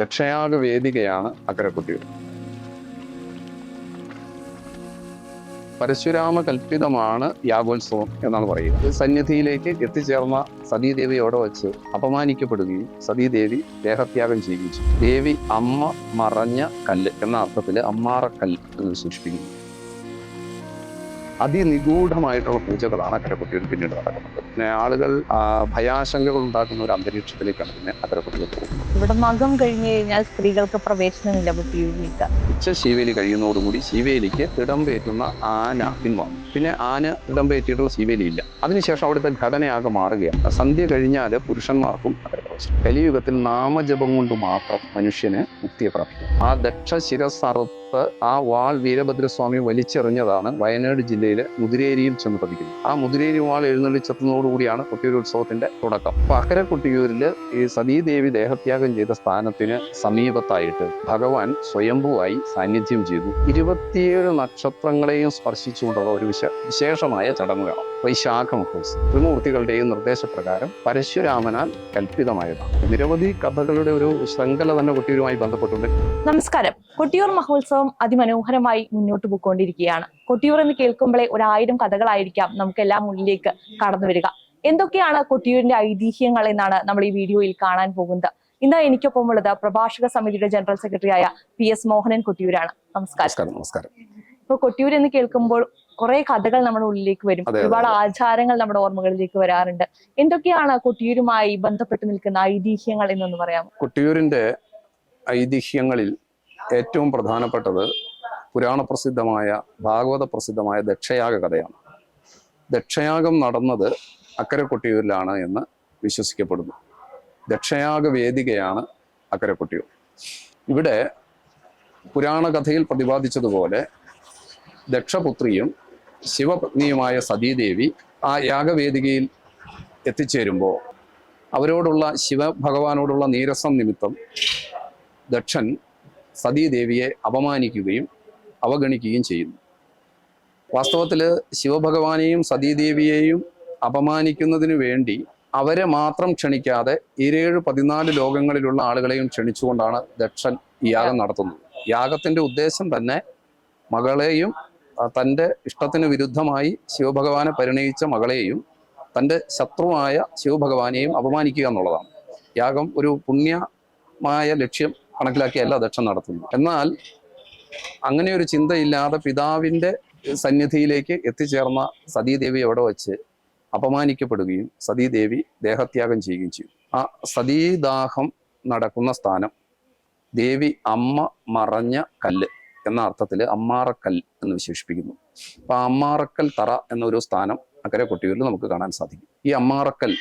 രക്ഷയാഗ വേദികയാണ് അക്കരക്കുട്ടിയൂർ പരശുരാമ കൽപ്പിതമാണ് യാഗോത്സവം എന്നാണ് പറയുക. സന്നിധിയിലേക്ക് എത്തിച്ചേർന്ന സതീദേവിയോടെ വച്ച് അപമാനിക്കപ്പെടുകയും സതീദേവി ദേഹത്യാഗം ചെയ്യുകയും ചെയ്യും ദേവി അമ്മ മറഞ്ഞ കല്ല് എന്ന അർത്ഥത്തിൽ അമ്മാറക്കല്ല് എന്ന് സൂചിപ്പിക്കുന്നു. അതിനിഗൂഢമായിട്ടുള്ള പൂജകളാണ് അക്കരക്കുട്ടിയിൽ പിന്നീട് നടക്കുന്നത്. പിന്നെ ആളുകൾ ഭയാശങ്കകൾ ഉണ്ടാക്കുന്ന ഒരു അന്തരീക്ഷത്തിലേക്കാണ് പിന്നെ അക്കരക്കുട്ടിയിൽ പോകുന്നത്. ഇവിടെ മകം കഴിഞ്ഞു കഴിഞ്ഞാൽ സ്ത്രീകൾക്ക് പ്രവേശനമില്ല ഉച്ച ശിവേലി കഴിയുന്നതോടുകൂടി ശിവേലിക്ക് തിടമ്പേറ്റുന്ന ആന പിൻവാങ്ങും. പിന്നെ ആന തിടമ്പേറ്റിയിട്ടുള്ള ശിവേലി ഇല്ല. അതിനുശേഷം അവിടുത്തെ ഘടനയാകെ മാറുകയാണ്. സന്ധ്യ കഴിഞ്ഞാൽ പുരുഷന്മാർക്കും കലിയുഗത്തിൽ നാമജപം കൊണ്ട് മാത്രം മനുഷ്യന് മുക്തിയെ പ്രാപിക്കും. ആ ദക്ഷ ശിരസറുത്ത് ആ വാൾ വീരഭദ്രസ്വാമി വലിച്ചെറിഞ്ഞതാണ് വയനാട് ജില്ലയിലെ മുതിരേരിയിൽ ചെന്ന് പതിക്കുന്നത്. ആ മുതിരേരി വാൾ എഴുന്നള്ളിച്ചെത്തുന്നതോടുകൂടിയാണ് കൊട്ടിയൂർ ഉത്സവത്തിന്റെ തുടക്കം അക്കര കൊട്ടിയൂരിൽ ഈ സതീദേവി ദേഹത്യാഗം ചെയ്ത സ്ഥാനത്തിന് സമീപത്തായിട്ട് ഭഗവാൻ സ്വയംഭുവായി സാന്നിധ്യം ചെയ്തു. ഇരുപത്തിയേഴ് നക്ഷത്രങ്ങളെയും സ്പർശിച്ചുകൊണ്ടുള്ള ഒരു വിശ വിശേഷമായ ചടങ്ങുകളാണ്. വൈശാഖ മഹോത്സവം ത്രിമൂർത്തികളുടെയും നിർദ്ദേശപ്രകാരം പരശുരാമനാൽ കൽപ്പിതമായതാണ്. നിരവധി കഥകളുടെ ഒരു ശൃംഖല തന്നെ കൊട്ടിയൂരുമായി ബന്ധപ്പെട്ടുണ്ട്. നമസ്കാരം. കൊട്ടിയൂർ മഹോത്സവം അതിമനോഹരമായി മുന്നോട്ട് പോയിക്കൊണ്ടിരിക്കുകയാണ്. കൊട്ടിയൂർ എന്ന് കേൾക്കുമ്പോഴേ ഒരായിരം കഥകളായിരിക്കാം നമുക്കെല്ലാം ഉള്ളിലേക്ക് കടന്നു വരിക. എന്തൊക്കെയാണ് കൊട്ടിയൂരിന്റെ ഐതിഹ്യങ്ങൾ എന്നാണ് നമ്മൾ ഈ വീഡിയോയിൽ കാണാൻ പോകുന്നത്. ഇന്ന് എനിക്കൊപ്പം ഉള്ളത് പ്രഭാഷക സമിതിയുടെ ജനറൽ സെക്രട്ടറിയായ പി എസ് മോഹനൻ കൊട്ടിയൂരാണ്. നമസ്കാരം. നമസ്കാരം ഇപ്പൊ കൊട്ടിയൂർ എന്ന് കേൾക്കുമ്പോൾ കുറെ കഥകൾ നമ്മുടെ ഉള്ളിലേക്ക് വരും. ഒരുപാട് ആചാരങ്ങൾ നമ്മുടെ ഓർമ്മകളിലേക്ക് വരാറുണ്ട്. എന്തൊക്കെയാണ് കൊട്ടിയൂരുമായി ബന്ധപ്പെട്ട് നിൽക്കുന്ന ഐതിഹ്യങ്ങൾ എന്നൊന്ന് പറയാമോ? കൊട്ടിയൂരിന്റെ ഐതിഹ്യങ്ങളിൽ ഏറ്റവും പ്രധാനപ്പെട്ടത് പുരാണ പ്രസിദ്ധമായ ഭാഗവത പ്രസിദ്ധമായ ദക്ഷയാഗ കഥയാണ്. ദക്ഷയാഗം നടന്നത് അക്കരെ കൊട്ടിയൂരിലാണ് എന്ന് വിശ്വസിക്കപ്പെടുന്നു. ദക്ഷയാഗ വേദികയാണ് അക്കരെ കൊട്ടിയൂർ ഇവിടെ പുരാണ കഥയിൽ പ്രതിപാദിച്ചതുപോലെ ദക്ഷപുത്രിയും ശിവപത്നിയുമായ സതീദേവി ആ യാഗവേദികയിൽ എത്തിച്ചേരുമ്പോൾ അവരോടുള്ള ശിവഭഗവാനോടുള്ള നീരസം നിമിത്തം ദക്ഷൻ സതീദേവിയെ അപമാനിക്കുകയും അവഗണിക്കുകയും ചെയ്യുന്നു. വാസ്തവത്തിൽ ശിവഭഗവാനെയും സതീദേവിയെയും അപമാനിക്കുന്നതിനു വേണ്ടി അവരെ മാത്രം ക്ഷണിക്കാതെ ഇരേഴ് പതിനാല് ലോകങ്ങളിലുള്ള ആളുകളെയും ക്ഷണിച്ചുകൊണ്ടാണ് ദക്ഷൻ ഈ യാഗം നടത്തുന്നത്. യാഗത്തിന്റെ ഉദ്ദേശം തന്നെ മകളെയും തന്റെ ഇഷ്ടത്തിന് വിരുദ്ധമായി ശിവഭഗവാനെ പരിണയിച്ച മകളെയും തന്റെ ശത്രുവായ ശിവഭഗവാനെയും അപമാനിക്കുക എന്നുള്ളതാണ്. യാഗം ഒരു പുണ്യമായ ലക്ഷ്യം കണക്കിലാക്കിയല്ല ദക്ഷൻ നടത്തുന്നത് എന്നാൽ അങ്ങനെ ഒരു ചിന്തയില്ലാതെ പിതാവിന്റെ സന്നിധിയിലേക്ക് എത്തിച്ചേർന്ന സതീദേവി അവിടെ വച്ച് അപമാനിക്കപ്പെടുകയും സതീദേവി ദേഹത്യാഗം ചെയ്യുകയും ചെയ്യും. ആ സതീദാഹം നടക്കുന്ന സ്ഥാനം ദേവി അമ്മ മറഞ്ഞ കല്ല് എന്ന അർത്ഥത്തിൽ അമ്മാറക്കൽ എന്ന് വിശേഷിപ്പിക്കുന്നു. അപ്പൊ ആ അമ്മാറക്കൽ തറ എന്നൊരു സ്ഥാനം അക്കരെ കൊട്ടിയൂരിൽ നമുക്ക് കാണാൻ സാധിക്കും. ഈ അമ്മാറക്കൽ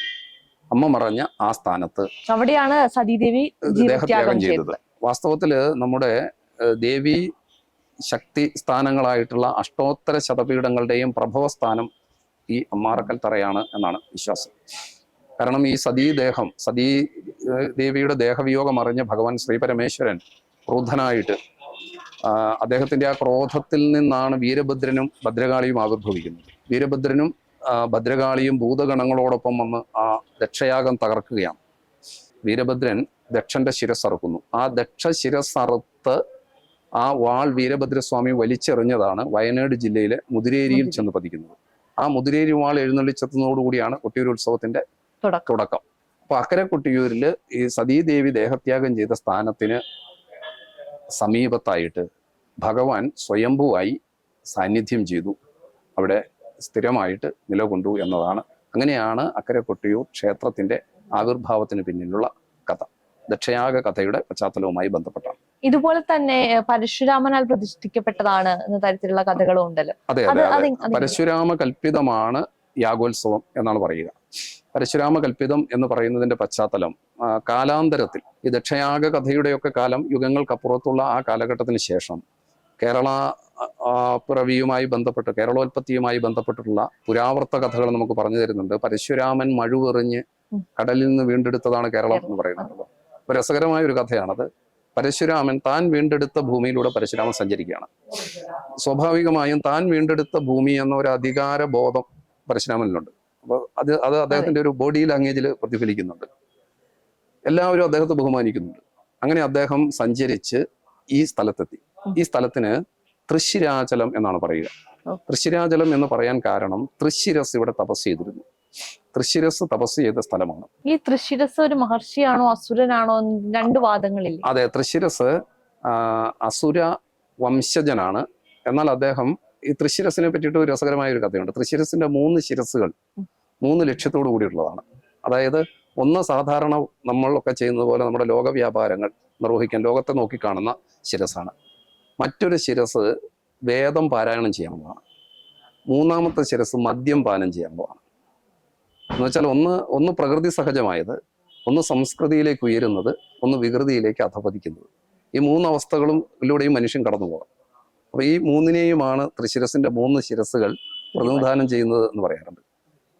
അമ്മ മറഞ്ഞ ആ സ്ഥാനത്ത് അവിടെയാണ് സതീദേവി ദേഹത്യാഗം ചെയ്തത്. വാസ്തവത്തിൽ നമ്മുടെ ദേവി ശക്തി സ്ഥാനങ്ങളായിട്ടുള്ള അഷ്ടോത്തര ശതപീഠങ്ങളുടെയും പ്രഭവ സ്ഥാനം ഈ അമ്മാറക്കൽ തറയാണ് എന്നാണ് വിശ്വാസം. കാരണം ഈ സതീദേഹം സതീ ദേവിയുടെ ദേഹവിയോഗം അറിഞ്ഞ ഭഗവാൻ ശ്രീ പരമേശ്വരൻ ക്രോധനായിട്ട് അദ്ദേഹത്തിന്റെ ആ ക്രോധത്തിൽ നിന്നാണ് വീരഭദ്രനും ഭദ്രകാളിയും ആവിർഭവിക്കുന്നത്. വീരഭദ്രനും ഭദ്രകാളിയും ഭൂതഗണങ്ങളോടൊപ്പം വന്ന് ആ ദക്ഷയാഗം തകർക്കുകയാണ്. വീരഭദ്രൻ ദക്ഷന്റെ ശിരസ്സറുക്കുന്നു ആ ദക്ഷ ശിരസ്സറുത്ത് ആ വാൾ വീരഭദ്രസ്വാമി വലിച്ചെറിഞ്ഞതാണ് വയനാട് ജില്ലയിലെ മുതിരേരിയിൽ ചെന്ന് പതിക്കുന്നത്. ആ മുതിരേരി വാൾ എഴുന്നള്ളിച്ചെത്തുന്നതോടുകൂടിയാണ് കൊട്ടിയൂർ ഉത്സവത്തിന്റെ തുടക്കം. തുടക്കം. അപ്പൊ അക്കരെ കൊട്ടിയൂരിൽ ഈ സതീദേവി ദേഹത്യാഗം ചെയ്ത സ്ഥാനത്തിന് സമീപത്തായിട്ട് ഭഗവാൻ സ്വയംഭുവായി സാന്നിധ്യം ചെയ്തു. അവിടെ സ്ഥിരമായിട്ട് നിലകൊണ്ടു എന്നതാണ്. അങ്ങനെയാണ് അക്കരെ കൊട്ടിയൂർ ക്ഷേത്രത്തിന്റെ ആവിർഭാവത്തിന് പിന്നിലുള്ള കഥ. ദക്ഷയാഗ കഥയുടെ പശ്ചാത്തലവുമായി ബന്ധപ്പെട്ടാണ്. ഇതുപോലെ തന്നെ പരശുരാമനാൽ പ്രതിഷ്ഠിക്കപ്പെട്ടതാണ് എന്ന തരത്തിലുള്ള കഥകളും ഉണ്ടല്ലോ. അത് അത് പരശുരാമ കൽപ്പിതമാണ് യാഗോത്സവം എന്നാണ് പറയുക. പരശുരാമ കൽപ്പിതം എന്ന് പറയുന്നതിന്റെ പശ്ചാത്തലം കാലാന്തരത്തിൽ ഈ ദക്ഷയാഗ കഥയുടെയൊക്കെ കാലം യുഗങ്ങൾക്കപ്പുറത്തുള്ള ആ കാലഘട്ടത്തിന് ശേഷം കേരള പിറവിയുമായി ബന്ധപ്പെട്ട് കേരളോത്പത്തിയുമായി ബന്ധപ്പെട്ടിട്ടുള്ള പുരാവർത്ത കഥകൾ നമുക്ക് പറഞ്ഞു തരുന്നുണ്ട്. പരശുരാമൻ മഴുവെറിഞ്ഞ് കടലിൽ നിന്ന് വീണ്ടെടുത്തതാണ് കേരളം എന്ന് പറയുന്നത്. അപ്പൊ രസകരമായ ഒരു കഥയാണത്. പരശുരാമൻ താൻ വീണ്ടെടുത്ത ഭൂമിയിലൂടെ പരശുരാമൻ സഞ്ചരിക്കുകയാണ്. സ്വാഭാവികമായും താൻ വീണ്ടെടുത്ത ഭൂമി എന്ന ഒരു അധികാര ബോധം പരശുരാമനിലുണ്ട്. അപ്പോൾ അത് അത് അദ്ദേഹത്തിന്റെ ഒരു ബോഡി ലാംഗ്വേജിൽ പ്രതിഫലിക്കുന്നുണ്ട്. എല്ലാവരും അദ്ദേഹത്തെ ബഹുമാനിക്കുന്നുണ്ട്. അങ്ങനെ അദ്ദേഹം സഞ്ചരിച്ച് ഈ സ്ഥലത്തെത്തി. ഈ സ്ഥലത്തിന് തൃശ്ശിരാചലം എന്നാണ് പറയുക. തൃശ്ശിരാചലം എന്ന് പറയാൻ കാരണം തൃശ്ശിരസ് ഇവിടെ തപസ് ചെയ്തിരുന്നു. തൃശ്ശിരസ് തപസ് ചെയ്ത സ്ഥലമാണ്. ഈ തൃശ്ശിരസ് ഒരു മഹർഷിയാണോ അസുരനാണോ രണ്ട് വാദങ്ങളിൽ അതെ തൃശ്ശിരസ് അസുര വംശജനാണ്. എന്നാൽ അദ്ദേഹം ഈ തൃശ്ശിരസിനെ പറ്റിയിട്ട് ഒരു രസകരമായ ഒരു കഥയുണ്ട്. തൃശ്ശിരസിന്റെ മൂന്ന് ശിരസുകൾ മൂന്ന് ലക്ഷ്യത്തോടു കൂടിയുള്ളതാണ്. അതായത് ഒന്ന് സാധാരണ നമ്മളൊക്കെ ചെയ്യുന്നത് പോലെ നമ്മുടെ ലോക വ്യാപാരങ്ങൾ നിർവഹിക്കാൻ ലോകത്തെ നോക്കിക്കാണുന്ന ശിരസാണ് മറ്റൊരു ശിരസ് വേദം പാരായണം ചെയ്യാവുന്നതാണ് മൂന്നാമത്തെ ശിരസ് മദ്യം പാനം ചെയ്യാവുന്നതാണ് എന്ന് വെച്ചാൽ ഒന്ന് ഒന്ന് പ്രകൃതി സഹജമായത് ഒന്ന് സംസ്കൃതിയിലേക്ക് ഉയരുന്നത് ഒന്ന് വികൃതിയിലേക്ക് അധപതിക്കുന്നത്. ഈ മൂന്ന് അവസ്ഥകളിലൂടെയും മനുഷ്യൻ കടന്നു പോകാം അപ്പൊ ഈ മൂന്നിനെയുമാണ് തൃശിരസിന്റെ മൂന്ന് ശിരസുകൾ പ്രതിനിധാനം ചെയ്യുന്നത് എന്ന് പറയാറുണ്ട്.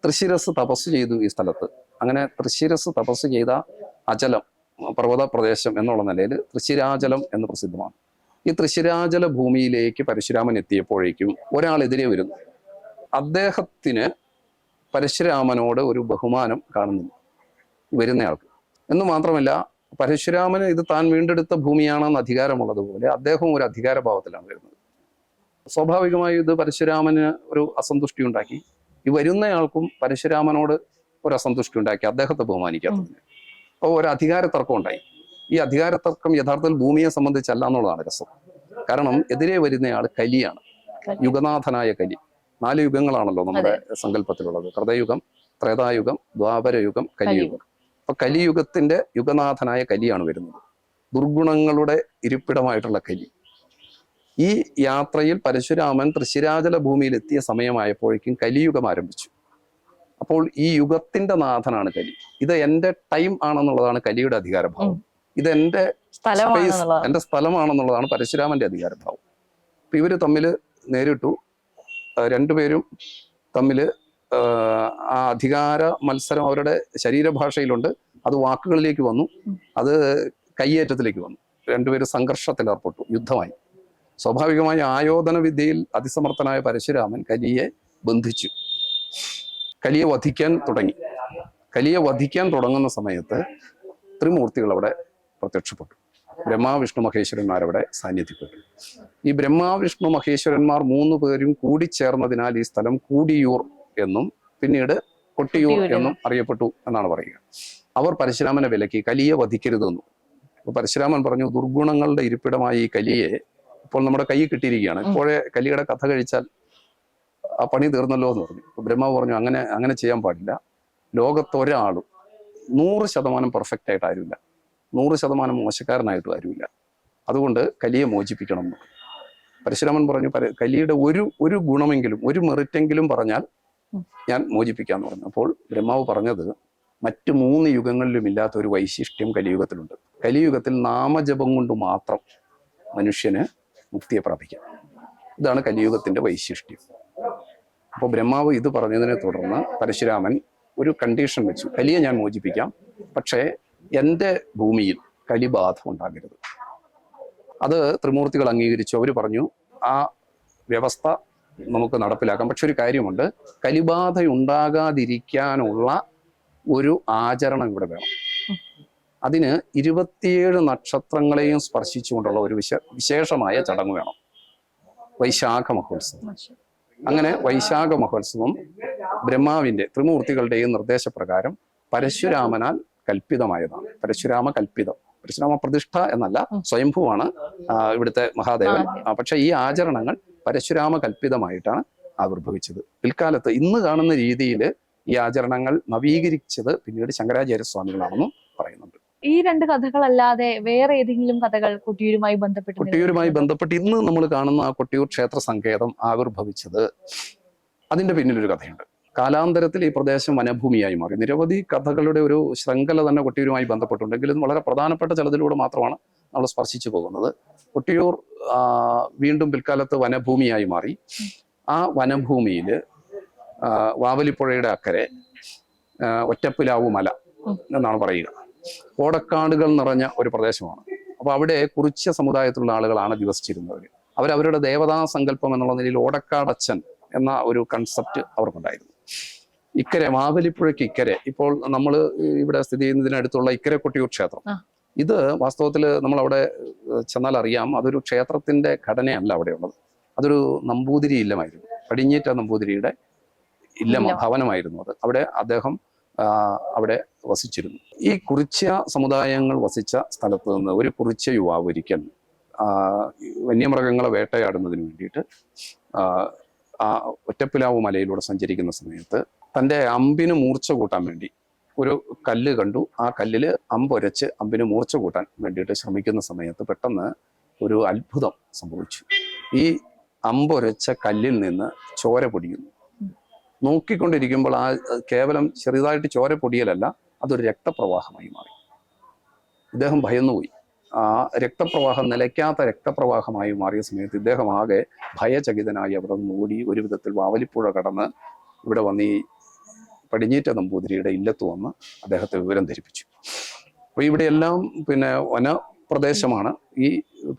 തൃശിരസ് തപസ് ചെയ്തു ഈ സ്ഥലത്ത്. അങ്ങനെ തൃശിരസ് തപസ് ചെയ്ത അചലം പർവത പ്രദേശം എന്നുള്ള നിലയിൽ തൃശിരാചലം എന്ന് പ്രസിദ്ധമാണ്. ഈ തൃശ്ശിരാചല ഭൂമിയിലേക്ക് പരശുരാമൻ എത്തിയപ്പോഴേക്കും ഒരാളെതിരെ വരുന്നു. അദ്ദേഹത്തിന് പരശുരാമനോട് ഒരു ബഹുമാനം കാണുന്നു വരുന്നയാൾക്ക്. എന്ന് മാത്രമല്ല പരശുരാമന് ഇത് താൻ വീണ്ടെടുത്ത ഭൂമിയാണെന്ന് അധികാരമുള്ളതുപോലെ അദ്ദേഹവും ഒരു അധികാരഭാവത്തിലാണ് വരുന്നത്. സ്വാഭാവികമായും ഇത് പരശുരാമന് ഒരു അസന്തുഷ്ടി ഉണ്ടാക്കി. ഈ വരുന്നയാൾക്കും പരശുരാമനോട് ഒരു അസന്തുഷ്ടി ഉണ്ടാക്കി അദ്ദേഹത്തെ ബഹുമാനിക്കാത്തതിന്. അപ്പോൾ ഒരു അധികാര തർക്കം ഉണ്ടായി. ഈ അധികാര തർക്കം യഥാർത്ഥത്തിൽ ഭൂമിയെ സംബന്ധിച്ചല്ല എന്നുള്ളതാണ് രസം. കാരണം എതിരെ വരുന്നയാൾ കലിയാണ്. കലി. യുഗനാഥനായ കലി. നാല് യുഗങ്ങളാണല്ലോ നമ്മുടെ സങ്കല്പത്തിലുള്ളത്. കൃതയുഗം ത്രേതായുഗം ദ്വാപരയുഗം കലിയുഗം. അപ്പൊ കലിയുഗത്തിന്റെ യുഗനാഥനായ കലിയാണ് വരുന്നത്. ദുർഗുണങ്ങളുടെ ഇരിപ്പിടമായിട്ടുള്ള കലി. ഈ യാത്രയിൽ പരശുരാമൻ തൃശ്ശിരാചല ഭൂമിയിൽ എത്തിയ സമയമായപ്പോഴേക്കും കലിയുഗം ആരംഭിച്ചു. അപ്പോൾ ഈ യുഗത്തിന്റെ നാഥനാണ് കലി. ഇത് എന്റെ ടൈം ആണെന്നുള്ളതാണ് കലിയുടെ അധികാരഭാവം. ഇത് എന്റെ സ്പേസ് എന്റെ സ്ഥലമാണെന്നുള്ളതാണ് പരശുരാമന്റെ അധികാരഭാവം. അപ്പൊ ഇവർ തമ്മിൽ നേരിട്ടു. രണ്ടുപേരും തമ്മിൽ ആ അധികാര മത്സരം അവരുടെ ശരീരഭാഷയിലുണ്ട്. അത് വാക്കുകളിലേക്ക് വന്നു. അത് കയ്യേറ്റത്തിലേക്ക് വന്നു. രണ്ടുപേരും സംഘർഷത്തിൽ ഏർപ്പെട്ടു. യുദ്ധമായി. സ്വാഭാവികമായി ആയോധന വിദ്യയിൽ അതിസമർത്ഥനായ പരശുരാമൻ കലിയെ ബന്ധിച്ചു. കലിയെ വധിക്കാൻ തുടങ്ങി. കലിയെ വധിക്കാൻ തുടങ്ങുന്ന സമയത്ത് ത്രിമൂർത്തികൾ അവിടെ പ്രത്യക്ഷപ്പെട്ടു. ബ്രഹ്മാ വിഷ്ണു മഹേശ്വരന്മാർ അവിടെ സാന്നിധ്യപ്പെട്ടു. ഈ ബ്രഹ്മാ വിഷ്ണു മഹേശ്വരന്മാർ മൂന്ന് പേരും കൂടി ചേർന്നതിനാൽ ഈ സ്ഥലം കൂടിയൂർ എന്നും പിന്നീട് കൊട്ടിയൂർ എന്നും അറിയപ്പെട്ടു എന്നാണ് പറയുക. അവർ പരശുരാമനെ വിലക്കി കലിയെ വധിക്കരുതെന്നു. അപ്പൊ പരശുരാമൻ പറഞ്ഞു ദുർഗുണങ്ങളുടെ ഇരിപ്പിടമായ ഈ കലിയെ ഇപ്പോൾ നമ്മുടെ കൈ കിട്ടിയിരിക്കുകയാണ്. ഇപ്പോഴേ കലിയുടെ കഥ കഴിച്ചാൽ ആ പണി തീർന്നല്ലോ എന്ന് പറഞ്ഞു. ബ്രഹ്മാവ് പറഞ്ഞു അങ്ങനെ അങ്ങനെ ചെയ്യാൻ പാടില്ല. ലോകത്തൊരാളും നൂറ് ശതമാനം പെർഫെക്റ്റ് ആയിട്ട് ആരുമില്ല നൂറ് ശതമാനം മോശക്കാരനായിട്ടും ആരുമില്ല അതുകൊണ്ട് കലിയെ മോചിപ്പിക്കണം. എന്ന് പരശുരാമൻ പറഞ്ഞു "പര- കലിയുടെ ഒരു ഒരു ഗുണമെങ്കിലും ഒരു മെറിറ്റെങ്കിലും പറഞ്ഞാൽ. ഞാൻ മോചിപ്പിക്കാന്ന് പറഞ്ഞു. അപ്പോൾ ബ്രഹ്മാവ് പറഞ്ഞത് മറ്റു മൂന്ന് യുഗങ്ങളിലും ഇല്ലാത്ത ഒരു വൈശിഷ്ട്യം കലിയുഗത്തിലുണ്ട്. കലിയുഗത്തിൽ നാമജപം കൊണ്ട് മാത്രം മനുഷ്യന് മുക്തിയെ പ്രാപിക്കാം. ഇതാണ് കലിയുഗത്തിന്റെ വൈശിഷ്ട്യം. അപ്പോൾ ബ്രഹ്മാവ് ഇത് പറഞ്ഞതിനെ തുടർന്ന് പരശുരാമൻ ഒരു കണ്ടീഷൻ വെച്ചു. കലിയെ ഞാൻ മോചിപ്പിക്കാം. പക്ഷേ എന്റെ ഭൂമിയിൽ കലിബാധ ഉണ്ടാകരുത്. അത് ത്രിമൂർത്തികൾ അംഗീകരിച്ചു. അവർ പറഞ്ഞു ആ വ്യവസ്ഥ നമുക്ക് നടപ്പിലാക്കാം. പക്ഷെ ഒരു കാര്യമുണ്ട് കലിബാധ ഉണ്ടാകാതിരിക്കാനുള്ള ഒരു ആചരണം ഇവിടെ വേണം. അതിന് ഇരുപത്തിയേഴ് നക്ഷത്രങ്ങളെയും സ്പർശിച്ചുകൊണ്ടുള്ള ഒരു വിശ വിശേഷമായ ചടങ്ങ് വേണം. വൈശാഖ മഹോത്സവം. അങ്ങനെ വൈശാഖ മഹോത്സവം ബ്രഹ്മാവിന്റെ ത്രിമൂർത്തികളുടെയും നിർദ്ദേശപ്രകാരം പരശുരാമനാൽ കൽപ്പിതമായതാണ്. പരശുരാമ കൽപ്പിതം പരശുരാമ പ്രതിഷ്ഠ എന്നല്ല സ്വയംഭുവാണ് ഇവിടുത്തെ മഹാദേവൻ. പക്ഷെ ഈ ആചരണങ്ങൾ പരശുരാമ കൽപ്പിതമായിട്ടാണ് ആവിർഭവിച്ചത്. പിൽക്കാലത്ത് ഇന്ന് കാണുന്ന രീതിയിൽ ഈ ആചരണങ്ങൾ നവീകരിച്ചത് പിന്നീട് ശങ്കരാചാര്യ സ്വാമികളാണെന്നും പറയുന്നുണ്ട്. ഈ രണ്ട് കഥകളല്ലാതെ വേറെ ഏതെങ്കിലും കഥകൾ കൊട്ടിയൂരുമായി ബന്ധപ്പെട്ട് കൊട്ടിയൂരുമായി ബന്ധപ്പെട്ട് ഇന്ന് നമ്മൾ കാണുന്ന ആ കൊട്ടിയൂർ ക്ഷേത്ര സങ്കേതം ആവിർഭവിച്ചത് അതിന്റെ പിന്നിലൊരു കഥയുണ്ട്. കാലാന്തരത്തിൽ ഈ പ്രദേശം വനഭൂമിയായി മാറി. നിരവധി കഥകളുടെ ഒരു ശൃംഖല തന്നെ കൊട്ടിയൂരുമായി ബന്ധപ്പെട്ടുണ്ടെങ്കിലും വളരെ പ്രധാനപ്പെട്ട ചിലതിലൂടെ മാത്രമാണ് നമ്മൾ സ്പർശിച്ചു പോകുന്നത്. കൊട്ടിയൂർ വീണ്ടും പിൽക്കാലത്ത് വനഭൂമിയായി മാറി. ആ വനഭൂമിയിൽ വാവലിപ്പുഴയുടെ അക്കരെ ഒറ്റപ്പിലാവു മല എന്നാണ് പറയുക. ഓടക്കാടുകൾ നിറഞ്ഞ ഒരു പ്രദേശമാണ്. അപ്പോൾ അവിടെ കുറിച്യ സമുദായത്തിലുള്ള ആളുകളാണ് ദിവസിച്ചിരുന്നവർ അവരവരുടെ ദേവതാ സങ്കല്പം എന്നുള്ള നിലയിൽ ഓടക്കാടച്ചൻ എന്ന ഒരു കൺസെപ്റ്റ് അവർക്കുണ്ടായിരുന്നു. ഇക്കരെ മാവലിപ്പുഴയ്ക്ക് ഇക്കരെ. ഇപ്പോൾ നമ്മൾ ഇവിടെ സ്ഥിതി ചെയ്യുന്നതിനടുത്തുള്ള ഇക്കരെ കൊട്ടിയൂർ ക്ഷേത്രം ഇത് വാസ്തവത്തിൽ നമ്മൾ അവിടെ ചെന്നാൽ അറിയാം അതൊരു ക്ഷേത്രത്തിന്റെ ഘടനയല്ല അവിടെയുള്ളത്. അതൊരു നമ്പൂതിരി ഇല്ലമായിരുന്നു. പടിഞ്ഞേറ്റ നമ്പൂതിരിയുടെ ഇല്ലം. ഭവനമായിരുന്നു അത്. അവിടെ അദ്ദേഹം അവിടെ വസിച്ചിരുന്നു. ഈ കുറിച്യ സമുദായങ്ങൾ വസിച്ച സ്ഥലത്ത് നിന്ന് ഒരു കുറിച്യ യുവാവ് ഒരിക്കൽ വന്യമൃഗങ്ങളെ വേട്ടയാടുന്നതിന് വേണ്ടിയിട്ട് ആ, ഒറ്റപ്പിലാവ് മലയിലൂടെ സഞ്ചരിക്കുന്ന സമയത്ത് തന്റെ അമ്പിന് മൂർച്ച കൂട്ടാൻ വേണ്ടി ഒരു കല്ല് കണ്ടു. ആ കല്ലിൽ അമ്പൊരച്ച് അമ്പിന് മൂർച്ച കൂട്ടാൻ വേണ്ടിയിട്ട് ശ്രമിക്കുന്ന സമയത്ത് പെട്ടെന്ന് ഒരു അത്ഭുതം സംഭവിച്ചു. ഈ അമ്പൊരച്ച കല്ലിൽ നിന്ന് ചോര പൊടിയുന്നു. നോക്കിക്കൊണ്ടിരിക്കുമ്പോൾ ആ കേവലം ചെറുതായിട്ട് ചോര പൊടിയലല്ല അതൊരു രക്തപ്രവാഹമായി മാറി. ഇദ്ദേഹം ഭയന്നുപോയി. ആ രക്തപ്രവാഹം നിലയ്ക്കാത്ത രക്തപ്രവാഹമായി മാറിയ സമയത്ത് ഇദ്ദേഹം ആകെ ഭയചകിതനായി അവിടെ നിന്ന് ഓടി ഒരു വിധത്തിൽ വാവലിപ്പുഴ കടന്ന് ഇവിടെ വന്ന് ഈ പടിഞ്ഞീറ്റ നമ്പൂതിരിയുടെ ഇല്ലത്ത് വന്ന് അദ്ദേഹത്തെ വിവരം ധരിപ്പിച്ചു. അപ്പോൾ ഇവിടെയെല്ലാം പിന്നെ വനപ്രദേശമാണ് ഈ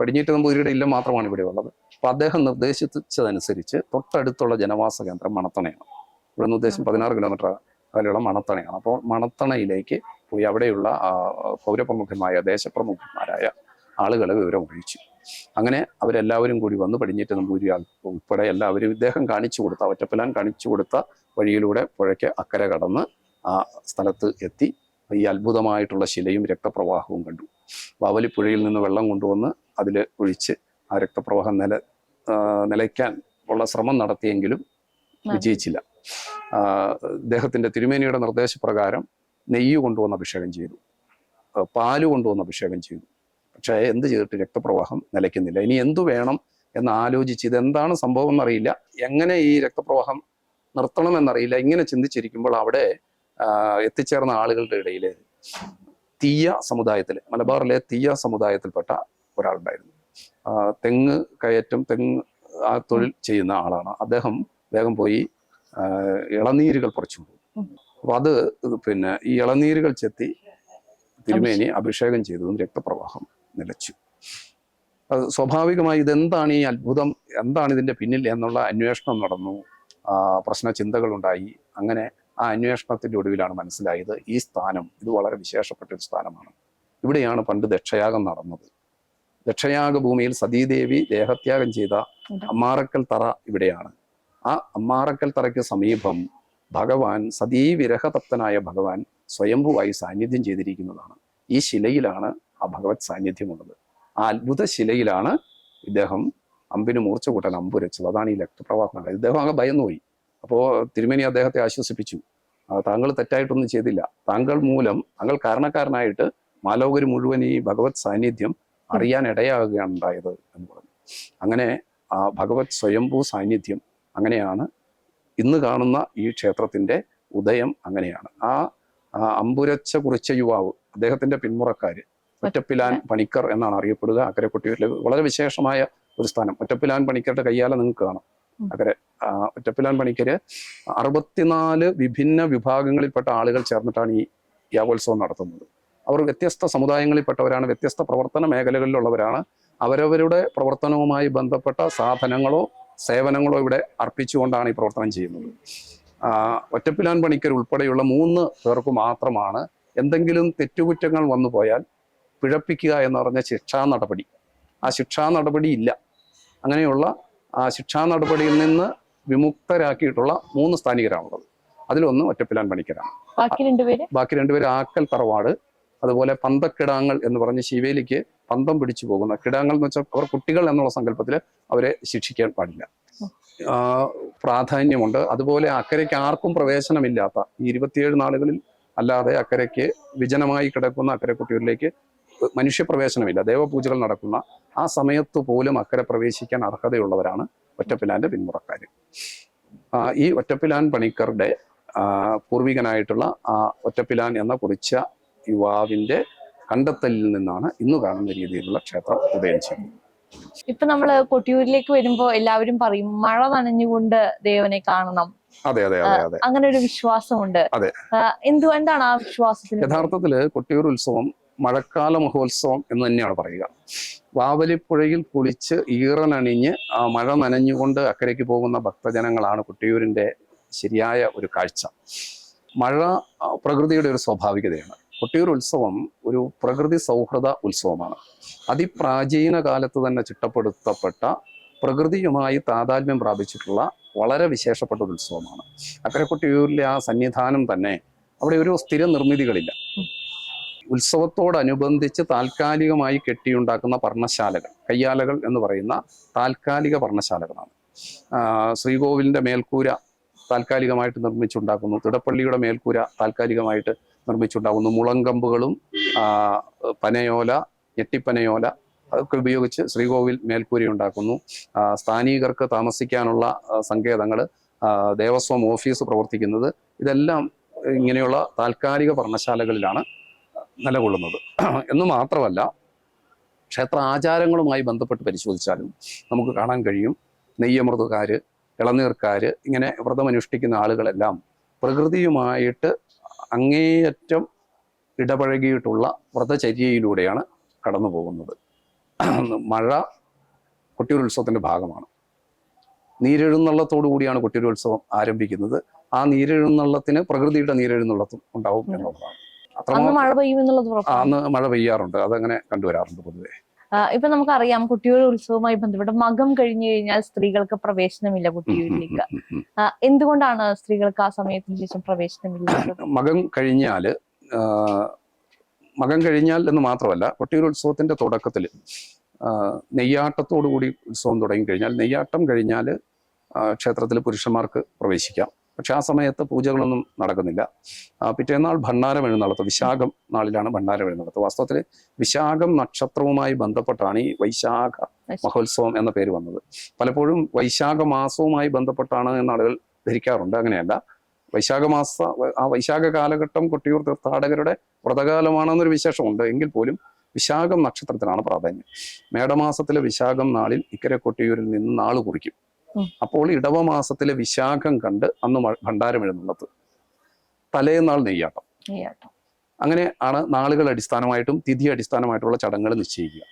പടിഞ്ഞീറ്റ നമ്പൂതിരിയുടെ ഇല്ലം മാത്രമാണ് ഇവിടെ ഉള്ളത്. അപ്പോൾ അദ്ദേഹം നിർദ്ദേശിച്ചതനുസരിച്ച് തൊട്ടടുത്തുള്ള ജനവാസ കേന്ദ്രം മണത്തണയാണ്. ഇവിടെ നിന്ന് ഉദ്ദേശം പതിനാറ് കിലോമീറ്റർ അകലെയുള്ള മണത്തണയാണ്. അപ്പോൾ മണത്തണയിലേക്ക് പോയി. അവിടെയുള്ള പൗരപ്രമുഖന്മാരായ ദേശപ്രമുഖന്മാരായ ആളുകളെ വിവരം അറിയിച്ചു. അങ്ങനെ അവരെല്ലാവരും കൂടി വന്ന് പടിഞ്ഞേറ്റ് നമ്പൂരി ഉൾപ്പെടെ എല്ലാവരും ഇദ്ദേഹം കാണിച്ചു കൊടുത്ത ഒറ്റപ്പലാൻ കാണിച്ചു കൊടുത്ത വഴിയിലൂടെ പുഴയ്ക്ക് അക്കരെ കടന്ന് ആ സ്ഥലത്ത് എത്തി. ഈ അത്ഭുതമായിട്ടുള്ള ശിലയും രക്തപ്രവാഹവും കണ്ടു. വാവലിപ്പുഴയിൽ നിന്ന് വെള്ളം കൊണ്ടുവന്ന് അതിൽ ഒഴിച്ച് ആ രക്തപ്രവാഹം നില നിലയ്ക്കാൻ ഉള്ള ശ്രമം നടത്തിയെങ്കിലും വിജയിച്ചില്ല. ദേഹത്തിന്റെ തിരുമേനിയുടെ നിർദ്ദേശപ്രകാരം നെയ്യ് കൊണ്ടുവന്ന് അഭിഷേകം ചെയ്തു. പാൽ കൊണ്ടുവന്ന് അഭിഷേകം ചെയ്തു. പക്ഷേ എന്ത് ചെയ്തിട്ട് രക്തപ്രവാഹം നിലയ്ക്കുന്നില്ല. ഇനി എന്തു വേണം എന്ന് ആലോചിച്ച് ഇതെന്താണ് സംഭവം എന്നറിയില്ല എങ്ങനെ ഈ രക്തപ്രവാഹം നിർത്തണമെന്നറിയില്ല. ഇങ്ങനെ ചിന്തിച്ചിരിക്കുമ്പോൾ അവിടെ എത്തിച്ചേർന്ന ആളുകളുടെ ഇടയിൽ തീയ സമുദായത്തിൽ മലബാറിലെ തീയ സമുദായത്തിൽപ്പെട്ട ഒരാളുണ്ടായിരുന്നു. തെങ്ങ് കയറ്റം തെങ്ങ് ആ തൊഴിൽ ചെയ്യുന്ന ആളാണ്. അദ്ദേഹം വേഗം പോയി ഇളനീരുകൾ പറിച്ചു. അപ്പൊ അത് പിന്നെ ഈ ഇളനീരുകൾ ചെത്തി തിരുമേനി അഭിഷേകം. ചെയ്തതും രക്തപ്രവാഹം നിലച്ചു. അത് സ്വാഭാവികമായി ഇതെന്താണ് ഈ അത്ഭുതം? എന്താണ് ഇതിന്റെ പിന്നിൽ എന്നുള്ള അന്വേഷണം നടന്നു. ആ, പ്രശ്ന ചിന്തകളുണ്ടായി അങ്ങനെ ആ അന്വേഷണത്തിന്റെ ഒടുവിലാണ് മനസ്സിലായത് ഈ സ്ഥാനം. ഇത് വളരെ വിശേഷപ്പെട്ട ഒരു സ്ഥാനമാണ്. ഇവിടെയാണ് പണ്ട് ദക്ഷയാഗം നടന്നത്. ദക്ഷയാഗ ഭൂമിയിൽ സതീദേവി ദേഹത്യാഗം ചെയ്ത അമ്മാറക്കൽ തറ ഇവിടെയാണ്. ആ അമ്മാറക്കൽ തറയ്ക്ക് സമീപം ഭഗവാൻ സതീ വിരഹതപ്തനായ ഭഗവാൻ സ്വയംഭുവായി സാന്നിധ്യം ചെയ്തിരിക്കുന്നതാണ്. ഈ ശിലയിലാണ് ആ ഭഗവത് സാന്നിധ്യമുള്ളത്. ആ അത്ഭുത ശിലയിലാണ് ഇദ്ദേഹം അമ്പിന് മൂർച്ച കൂട്ടാൻ അമ്പുരച്ചത് അതാണ് ഈ രക്തപ്രവാഹം. ഇദ്ദേഹം അങ്ങ് ഭയന്നുപോയി. അപ്പോൾ തിരുമേനി അദ്ദേഹത്തെ ആശ്വസിപ്പിച്ചു. "ആ, താങ്കൾ തെറ്റായിട്ടൊന്നും ചെയ്തില്ല. താങ്കൾ മൂലം താങ്കൾ കാരണക്കാരനായിട്ട് മാലോകര് മുഴുവൻ ഈ ഭഗവത് സാന്നിധ്യം അറിയാൻ ഇടയാകുകയാണ് ഉണ്ടായത് എന്ന് പറഞ്ഞു. അങ്ങനെ ആ ഭഗവത് സ്വയംഭൂ സാന്നിധ്യം അങ്ങനെയാണ് ഇന്ന് കാണുന്ന ഈ ക്ഷേത്രത്തിന്റെ ഉദയം അങ്ങനെയാണ്. ആ അമ്പുരച്ച കുറിച്ച യുവാവ് അദ്ദേഹത്തിന്റെ പിന്മുറക്കാര് ഒറ്റപ്പിലാൻ പണിക്കർ എന്നാണ് അറിയപ്പെടുക. അക്കരെ കൊട്ടിയൂരിലെ വളരെ വിശേഷമായ ഒരു സ്ഥാനം. ഒറ്റപ്പിലാൻ പണിക്കരുടെ കയ്യാലെ നിങ്ങൾക്ക് കാണാം. അക്കരെ ഒറ്റപ്പിലാൻ പണിക്കര് അറുപത്തിനാല് വിഭിന്ന വിഭാഗങ്ങളിൽപ്പെട്ട ആളുകൾ ചേർന്നിട്ടാണ് ഈ യാഗോത്സവം നടത്തുന്നത്. അവർ വ്യത്യസ്ത സമുദായങ്ങളിൽപ്പെട്ടവരാണ് വ്യത്യസ്ത പ്രവർത്തന മേഖലകളിലുള്ളവരാണ്. അവരവരുടെ പ്രവർത്തനവുമായി ബന്ധപ്പെട്ട സാധനങ്ങളോ സേവനങ്ങളോ ഇവിടെ അർപ്പിച്ചുകൊണ്ടാണ് ഈ പ്രവർത്തനം ചെയ്യുന്നത്. ഒറ്റപ്പിലാൻ പണിക്കർ ഉൾപ്പെടെയുള്ള മൂന്ന് പേർക്ക് മാത്രമാണ് എന്തെങ്കിലും തെറ്റുകുറ്റങ്ങൾ വന്നു പോയാൽ പിഴപ്പിക്കുക എന്ന് പറഞ്ഞ ശിക്ഷാ നടപടി. ആ ശിക്ഷാ നടപടി ഇല്ല. അങ്ങനെയുള്ള ആ ശിക്ഷാ നടപടിയിൽ നിന്ന് വിമുക്തരാക്കിയിട്ടുള്ള മൂന്ന് സ്ഥാനികരാണുള്ളത്. അതിലൊന്ന് ഒറ്റപ്പിലാൻ പണിക്കരാണ്. ബാക്കി രണ്ടുപേര്? ബാക്കി രണ്ടുപേരും ആക്കൽ തറവാട് അതുപോലെ പന്തക്കിടാങ്ങൾ എന്ന് പറഞ്ഞ് ശിവേലിക്ക് പന്തം പിടിച്ചു പോകുന്ന കിടാങ്ങൾ എന്ന് വെച്ചാൽ അവർ കുട്ടികൾ എന്നുള്ള സങ്കല്പത്തിൽ അവരെ ശിക്ഷിക്കാൻ പാടില്ല. പ്രാധാന്യമുണ്ട്. അതുപോലെ അക്കരയ്ക്ക് ആർക്കും പ്രവേശനമില്ലാത്ത ഈ ഇരുപത്തിയേഴ് നാളുകളിൽ അല്ലാതെ അക്കരയ്ക്ക് വിജനമായി കിടക്കുന്ന അക്കരെ കുട്ടികളിലേക്ക് മനുഷ്യപ്രവേശനമില്ല. ദേവപൂജകൾ നടക്കുന്ന ആ സമയത്ത് പോലും അക്കരെ പ്രവേശിക്കാൻ അർഹതയുള്ളവരാണ് ഒറ്റപ്പിലാന്റെ പിന്മുറക്കാർ ഈ ഒറ്റപ്പിലാൻ പണിക്കറുടെ പൂർവികനായിട്ടുള്ള ആ ഒറ്റപ്പിലാൻ എന്ന കുറിച്ച യുവാവിന്റെ കണ്ടെത്തലിൽ നിന്നാണ് ഇന്ന് കാണുന്ന രീതിയിലുള്ള ക്ഷേത്രം ഉദയം ചെയ്യുന്നത്. ഇപ്പൊ നമ്മൾ കൊട്ടിയൂരിലേക്ക് വരുമ്പോ എല്ലാവരും പറയും മഴ നനഞ്ഞുകൊണ്ട് ദേവനെ കാണണം. അതെ അതെ അതെ അതെ. അങ്ങനെ ഒരു വിശ്വാസമുണ്ട്. അതെ. എന്തുകൊണ്ടാണ് ആ വിശ്വാസത്തിന്? യഥാർത്ഥത്തിൽ കൊട്ടിയൂർ ഉത്സവം മഴക്കാല മഹോത്സവം എന്ന് തന്നെയാണ് പറയുക. വാവലിപ്പുഴയിൽ കുളിച്ച് ഈറനണിഞ്ഞ് ആ മഴ നനഞ്ഞുകൊണ്ട് അക്കരയ്ക്ക് പോകുന്ന ഭക്തജനങ്ങളാണ് കൊട്ടിയൂരിന്റെ ശരിയായ ഒരു കാഴ്ച. മഴ പ്രകൃതിയുടെ ഒരു സ്വാഭാവികതയാണ്. കൊട്ടിയൂർ ഉത്സവം ഒരു പ്രകൃതി സൗഹൃദ ഉത്സവമാണ്. അതിപ്രാചീന കാലത്ത് തന്നെ ചിട്ടപ്പെടുത്തപ്പെട്ട പ്രകൃതിയുമായി താതാത്മ്യം പ്രാപിച്ചിട്ടുള്ള വളരെ വിശേഷപ്പെട്ട ഒരു ഉത്സവമാണ്. അക്കരെ കൊട്ടിയൂരിലെ ആ സന്നിധാനം തന്നെ അവിടെ ഒരു സ്ഥിര നിർമ്മിതികളില്ല. ഉത്സവത്തോടനുബന്ധിച്ച് താൽക്കാലികമായി കെട്ടിയുണ്ടാക്കുന്ന പർണശാലകൾ കയ്യാലകൾ എന്ന് പറയുന്ന താൽക്കാലിക പർണശാലകളാണ്. ശ്രീകോവിലിന്റെ മേൽക്കൂര താൽക്കാലികമായിട്ട് നിർമ്മിച്ചുണ്ടാക്കുന്നു. തിടപ്പള്ളിയുടെ മേൽക്കൂര താൽക്കാലികമായിട്ട് നിർമ്മിച്ചുണ്ടാക്കുന്നു മുളങ്കമ്പുകളും പനയോല ഞെട്ടിപ്പനയോല അതൊക്കെ ഉപയോഗിച്ച് ശ്രീകോവിൽ മേൽക്കൂരി ഉണ്ടാക്കുന്നു. സ്ഥാനീകർക്ക് താമസിക്കാനുള്ള സങ്കേതങ്ങൾ ദേവസ്വം ഓഫീസ് പ്രവർത്തിക്കുന്നത് ഇതെല്ലാം ഇങ്ങനെയുള്ള താൽക്കാലിക പർണശാലകളിലാണ് നിലകൊള്ളുന്നത്. എന്ന് മാത്രമല്ല ക്ഷേത്ര ആചാരങ്ങളുമായി ബന്ധപ്പെട്ട് പരിശോധിച്ചാലും നമുക്ക് കാണാൻ കഴിയും. നെയ്യമൃതുകാർ ഇളനീർക്കാർ ഇങ്ങനെ വ്രതമനുഷ്ഠിക്കുന്ന ആളുകളെല്ലാം പ്രകൃതിയുമായിട്ട് അങ്ങേയറ്റം ഇടപഴകിയിട്ടുള്ള വ്രതചര്യയിലൂടെയാണ് കടന്നു പോകുന്നത്. മഴ കൊട്ടിയൂർ ഉത്സവത്തിന്റെ ഭാഗമാണ്. നീരെഴുന്നള്ളത്തോടു കൂടിയാണ് കൊട്ടിയൂർ ഉത്സവം ആരംഭിക്കുന്നത്. ആ നീരെഴുന്നള്ളത്തിന് പ്രകൃതിയുടെ നീരെഴുന്നള്ളത്തും ഉണ്ടാവും എന്നുള്ളതാണ്. അന്ന് മഴ പെയ്യാറുണ്ട്. അതങ്ങനെ കണ്ടുവരാറുണ്ട് പൊതുവെ. ഇപ്പൊ നമുക്കറിയാം കുട്ടിയൂർ ഉത്സവവുമായി ബന്ധപ്പെട്ട് മകം കഴിഞ്ഞു കഴിഞ്ഞാൽ സ്ത്രീകൾക്ക് പ്രവേശനമില്ല കുട്ടിയൂരിലേക്ക് എന്തുകൊണ്ടാണ് സ്ത്രീകൾക്ക് ആ സമയത്തിന് ശേഷം പ്രവേശനമില്ല? മകം കഴിഞ്ഞാൽ മകം കഴിഞ്ഞാൽ എന്ന് മാത്രമല്ല കൊട്ടിയൂർ ഉത്സവത്തിന്റെ തുടക്കത്തിൽ നെയ്യാട്ടത്തോടു കൂടി ഉത്സവം തുടങ്ങി കഴിഞ്ഞാൽ നെയ്യാട്ടം കഴിഞ്ഞാൽ ക്ഷേത്രത്തിൽ പുരുഷന്മാർക്ക് പ്രവേശിക്കാം. പക്ഷെ ആ സമയത്ത് പൂജകളൊന്നും നടക്കുന്നില്ല. പിറ്റേന്നാൾ ഭണ്ഡാരം എഴുന്നള്ളത്ത് വിശാഖം നാളിലാണ് ഭണ്ഡാരം എഴുന്നള്ളത്ത്. വാസ്തവത്തിൽ വിശാഖം നക്ഷത്രവുമായി ബന്ധപ്പെട്ടാണ് ഈ വൈശാഖ. മഹോത്സവം എന്ന പേര് വന്നത്. പലപ്പോഴും വൈശാഖ മാസവുമായി ബന്ധപ്പെട്ടാണ് എന്ന ആളുകൾ ധരിക്കാറുണ്ട്. അങ്ങനെയല്ല. വൈശാഖ മാസ ആ വൈശാഖ കാലഘട്ടം കൊട്ടിയൂർ തീർത്ഥാടകരുടെ വ്രതകാലമാണെന്നൊരു വിശേഷമുണ്ട്. എങ്കിൽ പോലും വിശാഖം നക്ഷത്രത്തിനാണ് പ്രാധാന്യം. മേടമാസത്തിലെ വിശാഖം നാളിൽ ഇക്കരെ കൊട്ടിയൂരിൽ നിന്ന് നാൾ കുറിക്കും. അപ്പോൾ ഇടവമാസത്തിലെ വിശാഖം കണ്ട് അന്ന് ഭണ്ഡാരം എഴുന്നള്ളത് തലേന്നാൾ നെയ്യാട്ടം. അങ്ങനെ ആണ് നാളുകൾ അടിസ്ഥാനമായിട്ടും തിഥി അടിസ്ഥാനമായിട്ടുള്ള ചടങ്ങുകൾ നിശ്ചയിക്കുക.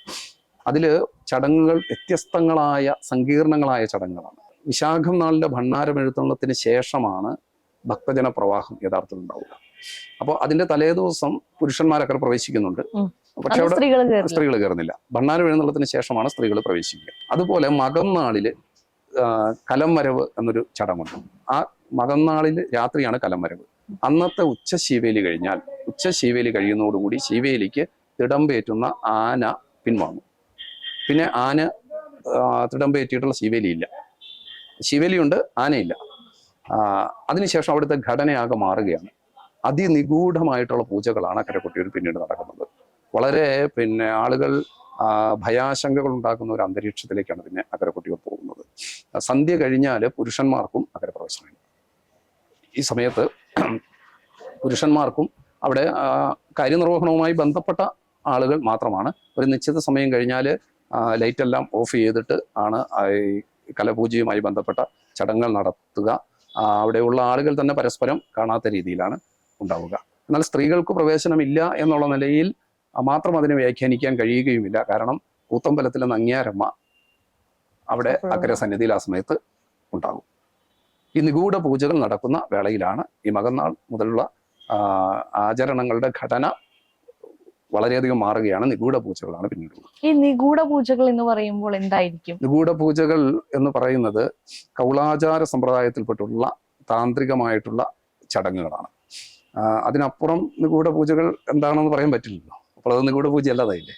അതിൽ ചടങ്ങുകൾ വ്യത്യസ്തങ്ങളായ സങ്കീർണങ്ങളായ ചടങ്ങുകളാണ്. വിശാഖം നാളിലെ ഭണ്ഡാരം എഴുത്തുള്ളതിന് ശേഷമാണ് ഭക്തജന പ്രവാഹം യഥാർത്ഥത്തിൽ ഉണ്ടാവുക. അപ്പോൾ അതിന്റെ തലേ ദിവസം പുരുഷന്മാരൊക്കെ പ്രവേശിക്കുന്നുണ്ട്. പക്ഷെ അവിടെ സ്ത്രീകൾ കയറുന്നില്ല ഭണ്ണാരം എഴുന്നള്ളത്തിന് ശേഷമാണ് സ്ത്രീകൾ പ്രവേശിക്കുക. അതുപോലെ മകം നാളിൽ കലം വരവ് എന്നൊരു ചടങ്ങുണ്ട്. ആ മകന്നാളിൽ നാളിൽ രാത്രിയാണ് കലം വരവ് അന്നത്തെ ഉച്ച ശീവേലി കഴിഞ്ഞാൽ ഉച്ച ശീവേലി കഴിയുന്നതോടുകൂടി ശീവേലിക്ക് തിടമ്പേറ്റുന്ന ആന പിൻവാങ്ങും. പിന്നെ ആന തിടമ്പേറ്റിയിട്ടുള്ള ശീവേലിയില്ല. ശിവേലിയുണ്ട് ആനയില്ല. അതിനുശേഷം അവിടുത്തെ ഘടനയാകെ മാറുകയാണ്. അതിനിഗൂഢമായിട്ടുള്ള പൂജകളാണ് കരക്കുട്ടിയിൽ പിന്നീട് നടക്കുന്നത്. വളരെ പിന്നെ ആളുകൾ ഭയാശങ്കകൾ ഉണ്ടാക്കുന്ന ഒരു അന്തരീക്ഷത്തിലേക്കാണ് പിന്നെ അകരക്കുട്ടികൾ പോകുന്നത്. സന്ധ്യ കഴിഞ്ഞാൽ പുരുഷന്മാർക്കും അകരപ്രവേശനം ഈ സമയത്ത് പുരുഷന്മാർക്കും അവിടെ കാര്യനിർവഹണവുമായി ബന്ധപ്പെട്ട ആളുകൾ മാത്രമാണ്. ഒരു നിശ്ചിത സമയം കഴിഞ്ഞാൽ ലൈറ്റ് എല്ലാം ഓഫ് ചെയ്തിട്ട് ആണ് ഈ കലപൂജയുമായി ബന്ധപ്പെട്ട ചടങ്ങുകൾ നടത്തുക. അവിടെയുള്ള ആളുകൾ തന്നെ പരസ്പരം കാണാത്ത രീതിയിലാണ് ഉണ്ടാവുക. എന്നാൽ സ്ത്രീകൾക്ക് പ്രവേശനമില്ല എന്നുള്ള നിലയിൽ മാത്രം അതിനെ വ്യാഖ്യാനിക്കാൻ കഴിയുകയുമില്ല. കാരണം കൂത്തമ്പലത്തിലെ നങ്ങിയാരമ്മ അവിടെ അക്കരെ സന്നിധിയിൽ ആ സമയത്ത് ഉണ്ടാകും. ഈ നിഗൂഢ പൂജകൾ നടക്കുന്ന വേളയിലാണ് ഈ മകന്നാൾ മുതലുള്ള ആചരണങ്ങളുടെ ഘടന വളരെയധികം മാറുകയാണ്. നിഗൂഢ പൂജകളാണ് പിന്നീട് ഈ നിഗൂഢ പൂജകൾ എന്ന് പറയുമ്പോൾ എന്തായിരിക്കും? നിഗൂഢ പൂജകൾ എന്ന് പറയുന്നത് കൗളാചാര സമ്പ്രദായത്തിൽപ്പെട്ടുള്ള താന്ത്രികമായിട്ടുള്ള ചടങ്ങുകളാണ്. അതിനപ്പുറം നിഗൂഢ പൂജകൾ എന്താണെന്ന് പറയാൻ പറ്റില്ലല്ലോ. അപ്പോൾ അതൊന്നും നിഗൂഢ പൂജ അല്ലാതായില്ലേ?